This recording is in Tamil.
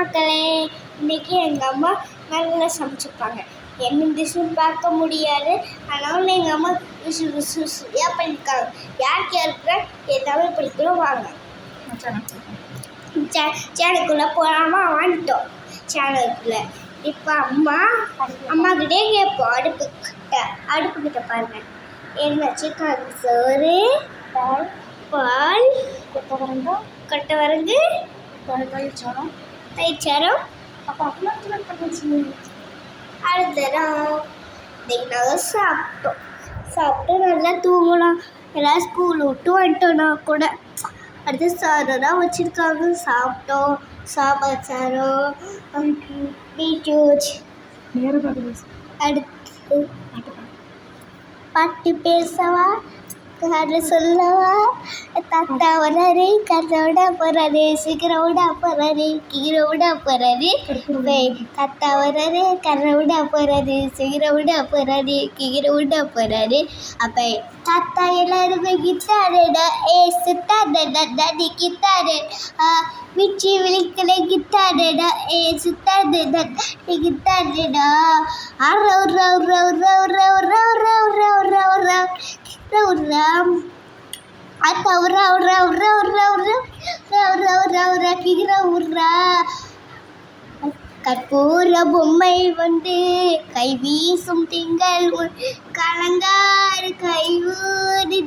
மக்களே இன்னைக்கு எங்கள் அம்மா நல்லா சமைச்சிருப்பாங்க. என்ன டிஷ்ஷும் பார்க்க முடியாது. ஆனாலும் எங்கள் அம்மா ருசி ருசி ருசியாக பண்ணியிருக்காங்க யாருக்கு யாருக்குற எல்லாமே பிடிக்கிறோம் வாங்க. சே சேனலுக்குள்ளே போகாமல் வாங்கிட்டோம். சேனலுக்குள்ளே. இப்போ அம்மா அம்மா கிட்டே கேட்போம் அடுப்பு கிட்ட அடுப்பு கிட்ட பாருங்க. என்ன சிக்கன் சோறு பால் கொத்தவரங்காய் கொட்டவரங்கு கழிச்சாரம் தைச்சாரம் அப்போ அப்பளத்தில் சோளம் ఇచ్చారు. అడుగుతారా దిగినాక సాఫ్ట్. సాఫ్ట్ నల్ల తూగుడా ఎలా స్కూల్ టూ అంటున్నా కూడా. అడితే సారురా వచ్చింది కాదు. సాఫ్ట్ సాఫ్ వచ్చారు. బీచ్ అడితే పట్టి పేసావా? காரில் சொல்லவா? தாத்தா வராரு கதோட போகிறாரு சீக்கிரம் விட போகிறாரு கீரை விட போகிறாரு தாத்தா வராரு கரை விட போகிறாரு சீக்கிரம் விட போகிறாரு கீரை விட போகிறாரு அப்போ தாத்தா எல்லாருமே கித்தாருடா ஏ சுத்தாதடா தாடி கித்தாரு. மிச்சி விழிக்கல கித்தாருடா ஏ சுத்தாதடா கித்தாருடா. அற உற உற உற அத்தா ரவ் ரவ் ரவ் ரவ் ரவ் ரவ் ரவ் ரவ் ரக்கி ரவ் கற்பூர பொம்மை வந்து கை வீசும் திங்கள் கலங்காறு கை ஊது